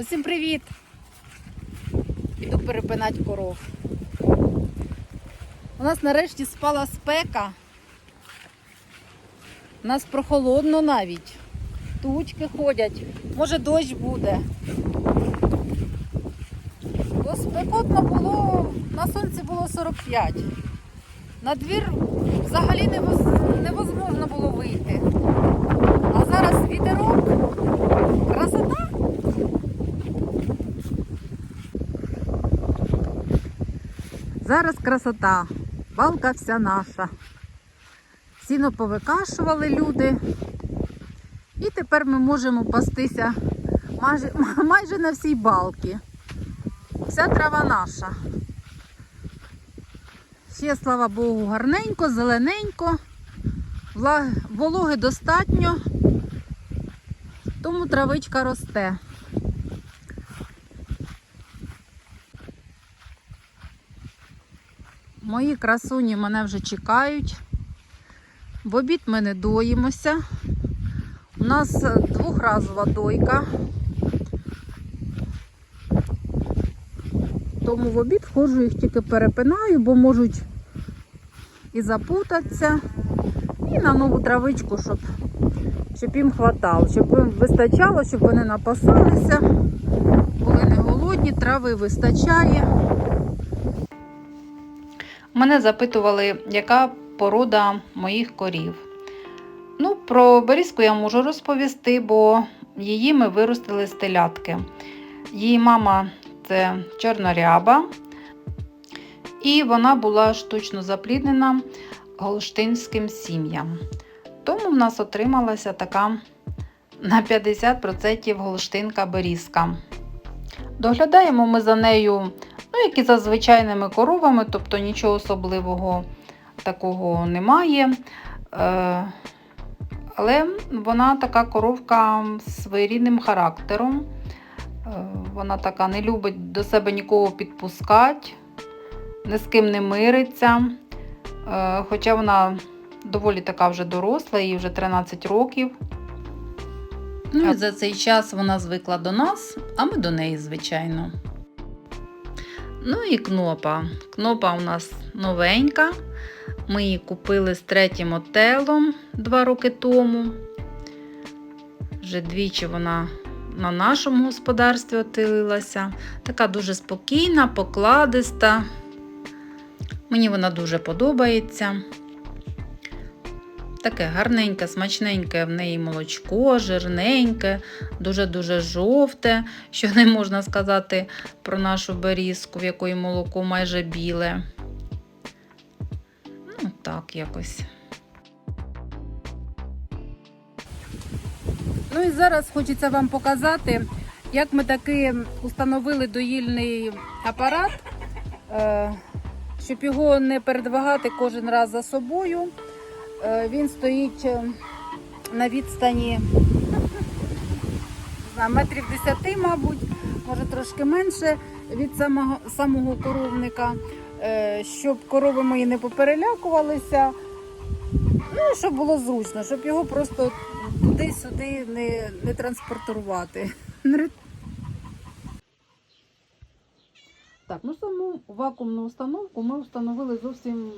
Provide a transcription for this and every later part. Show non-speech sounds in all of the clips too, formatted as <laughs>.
Усім привіт! Іду перепинати коров. У нас нарешті спала спека. У нас прохолодно навіть. Тучки ходять. Може дощ буде. Бо спекотно було, на сонці було 45. На двір взагалі невозможно було вийти. А зараз вітерок. Красота. Зараз красота. Балка вся наша. Сіно повикашували люди. І тепер ми можемо пастися майже, <laughs> майже на всій балці. Вся трава наша. Ще, слава Богу, гарненько, зелененько. Вологи достатньо, тому травичка росте. Мої красуні мене вже чекають. В обід ми не доїмося. У нас двохразова дойка. Тому в обід входжу, їх тільки перепинаю, бо можуть і запутатися. І на нову травичку, щоб, щоб їм хватало, щоб їм вистачало, щоб вони напасалися, були не голодні, трави вистачає. Мене запитували, яка порода моїх корів. Ну, про берізку я можу розповісти, бо її ми виростили з телятки. Її мама це чорноряба, і вона була штучно запліднена голштинським сім'ям. Тому в нас отрималася така на 50% голштинка берізка. Доглядаємо ми за нею, ну, як і за звичайними коровами, тобто нічого особливого такого немає. Е, але вона така коровка з своєрідним характером. Е, Вона така не любить до себе нікого підпускати, ні з ким не мириться. Е, Хоча вона доволі така вже доросла, їй вже 13 років. Ну і за цей час вона звикла до нас, а ми до неї, звичайно. Ну і кнопа. Кнопа у нас новенька. Ми її купили з третім отелом два роки тому. Вже двічі вона на нашому господарстві отилилася. Така дуже спокійна, покладиста. Мені вона дуже подобається. Таке гарненьке, смачненьке в неї молочко, жирненьке, дуже-дуже жовте, що не можна сказати про нашу берізку, в якої молоко майже біле. Ну, так якось. Ну і зараз хочеться вам показати, як ми таки установили доїльний апарат, е, щоб його не передвигати кожен раз за собою. Е, Він стоїть е, на відстані не знаю, метрів 10, мабуть, може трошки менше від самого, самого коровника, е, щоб корови мої не поперелякувалися. Ну, щоб було зручно, щоб його просто туди-сюди не, не транспортувати. Так, ну саму вакуумну установку ми встановили зовсім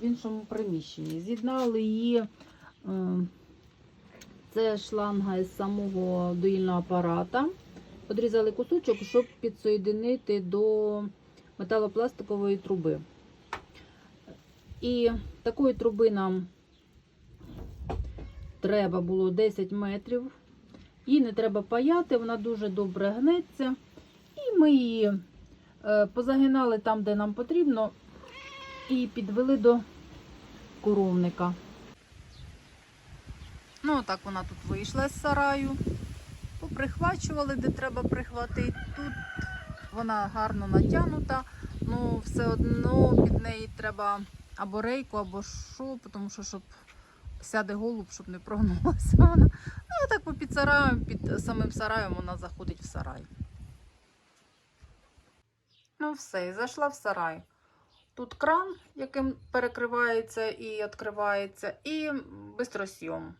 в іншому приміщенні. З'єднали її, е, це шланга із самого доїльного апарата. Подрізали кусочок, щоб підсоєдинити до металопластикової труби. І такої труби нам треба було 10 метрів. Її не треба паяти, вона дуже добре гнеться. І ми її е, позагинали там, де нам потрібно, і підвели до коровника. Ну, так вона тут вийшла з сараю. Поприхвачували, де треба прихватити. Тут вона гарно натягнута, ну все одно під неї треба або рейку, або що, тому що щоб сяде голуб, щоб не прогнулася <laughs> вона. Ну, так під сараєм, під самим сараєм вона заходить в сарай. Ну, все, і зайшла в сарай. Тут кран, яким перекривається і відкривається, і бистросйом.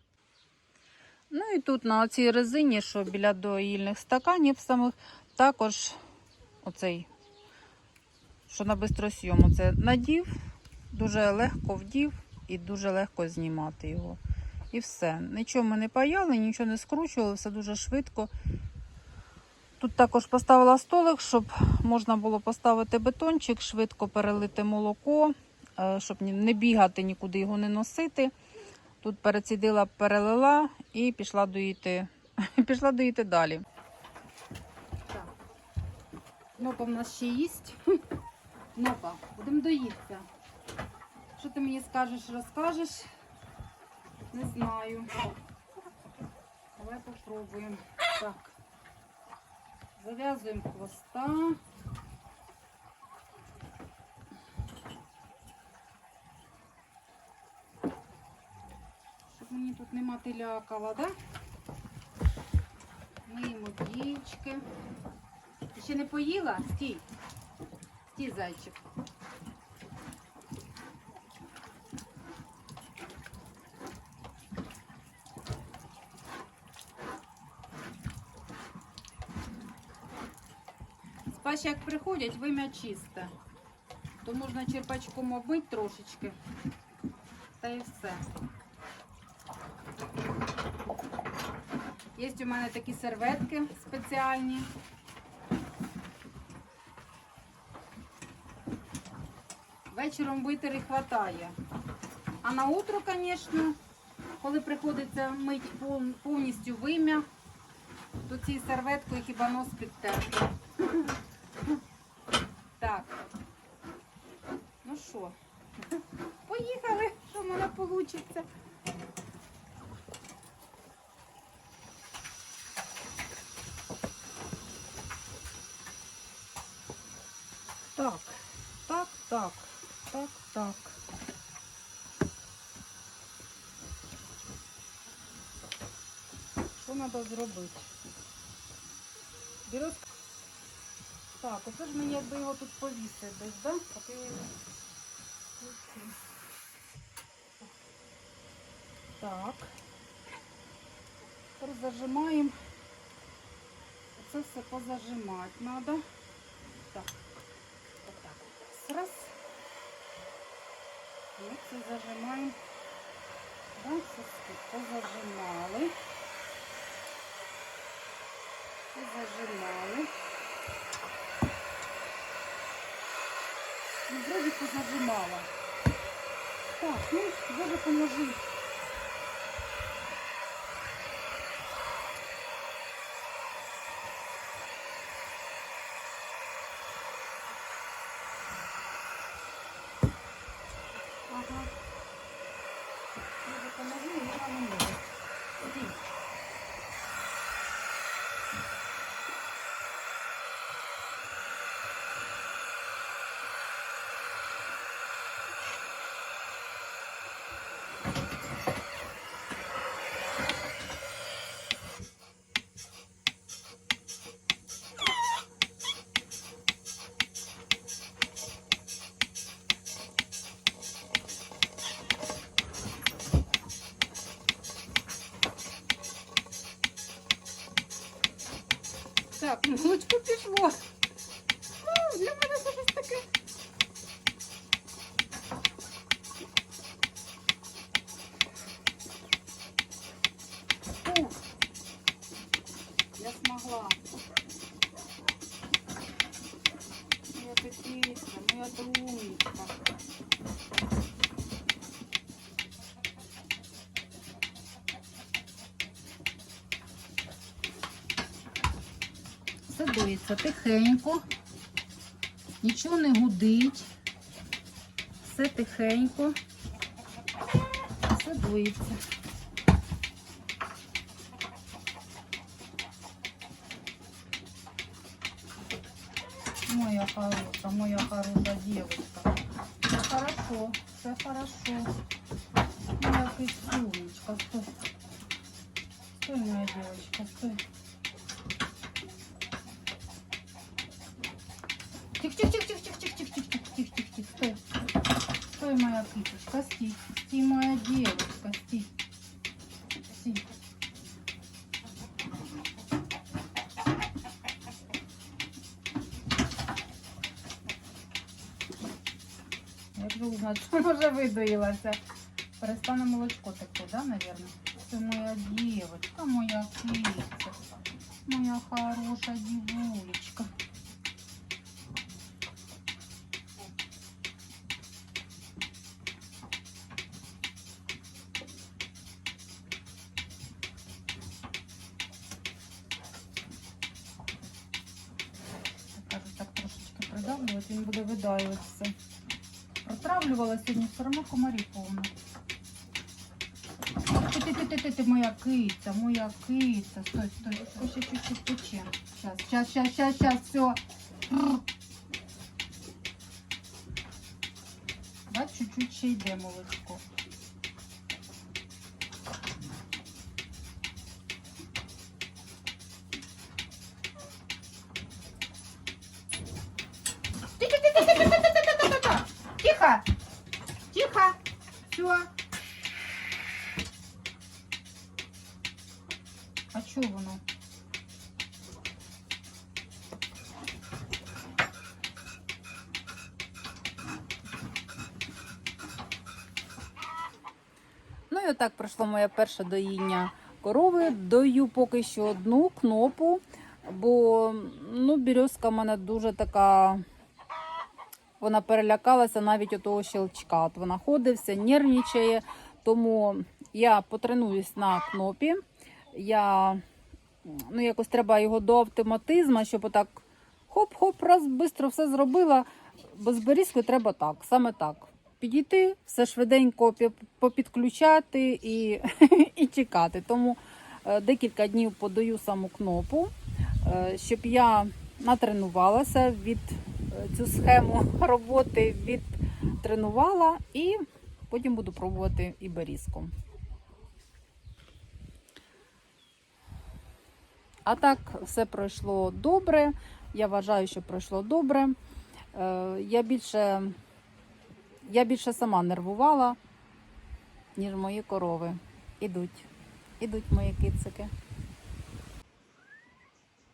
Ну і тут на цій резині, що біля доїльних стаканів самих, також оцей, що на бистросйому, це надів, дуже легко вдів і дуже легко знімати його. І все. Нічого ми не паяли, нічого не скручували, все дуже швидко. Тут також поставила столик, щоб можна було поставити бетончик, швидко перелити молоко, е, щоб не бігати нікуди його не носити. Тут перецідила, перелила і пішла доїти, <laughs> пішла доїти далі. Так. Нопа в нас ще їсть. <laughs> Нопа, будемо доїтися. Що ти мені скажеш, розкажеш? Не знаю. Давай попробуємо. Так. Зав'язуємо хвоста. Щоб мені тут не мати лякала, да? Миємо дічки. Ти ще не поїла? Стій. Стій, зайчик. Спаче, як приходять, вим'я чисте. То можна черпачком обмити трошечки. Та і все. Є у мене такі серветки спеціальні. Вечором витери хватає. А на утро, звісно, коли приходиться мити повністю вим'я, то цією серветкою хіба нос підтерти. Так. Ну що, поїхали, що в мене вийде. Так, так, так, так, так. Що треба зробити? Берет... Так, оце ж мені якби його тут повісити десь, да? Поки я його включу. Так. Тепер зажимаємо. Оце все позажимати треба. Так. Отак. Раз. Ми це зажимаємо. Да, соски позажимали. Позажимали. Ну, вроде позажимала. Так, ну, Боже, поможи. Ага. Боже, поможи, я не можу. Іди. Так, молочко пішло. А, для мене це щось таке. Ух, я смогла. Моя петиця, моя думочка. Дується тихенько, нічого не гудить, все тихенько, все дується. Моя хорошая, моя хорошая девочка. Все хорошо, все хорошо. Моя кистюнечка, стой. Стой, моя девочка, стой. Тихо, тихо, тихо, тихо, тихо, тихо, тихо, тихо, тихо, тихо, тихо, стой. Стой, моя пипочка, сти, сти, моя девочка, сти. Сти. Я вже узнати, що вже видоїлася. Перестане молочко таке, да, наверное? Це моя девочка, моя киса, моя хороша дівулечка. Трошечки придавлювати, він буде видаюватися. Протравлювала сьогодні, все одно комарі повно. Ти, ти, ти, ти, ти, моя киця, моя киця. Стой, стой, стой, ще чуть-чуть пече. Щас, щас, щас, щас, щас, все. Бач, чуть-чуть ще йде молочко. Воно? Ну і отак пройшло моє перше доїння корови. Дою поки що одну кнопу, бо ну, березка в мене дуже така. Вона перелякалася навіть у того щелчка. От вона ходить, все нервничає. Тому я потренуюсь на кнопі. Я ну, якось треба його до автоматизму, щоб отак хоп-хоп, раз швидко все зробила. Бо з берізкою треба так, саме так. Підійти, все швиденько попідключати і, <laughs> і чекати. Тому е, декілька днів подаю саму кнопу, е, щоб я натренувалася від е, цю схему <laughs> роботи відтренувала і потім буду пробувати і берізку. А так все пройшло добре. Я вважаю, що пройшло добре. Е, Я більше, я більше сама нервувала, ніж мої корови. Ідуть. Ідуть мої кицики.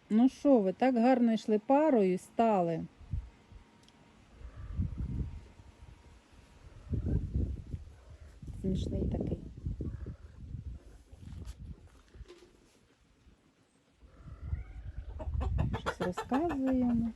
Ну що, ви так гарно йшли парою стали. Смішний такий. Розказуємо.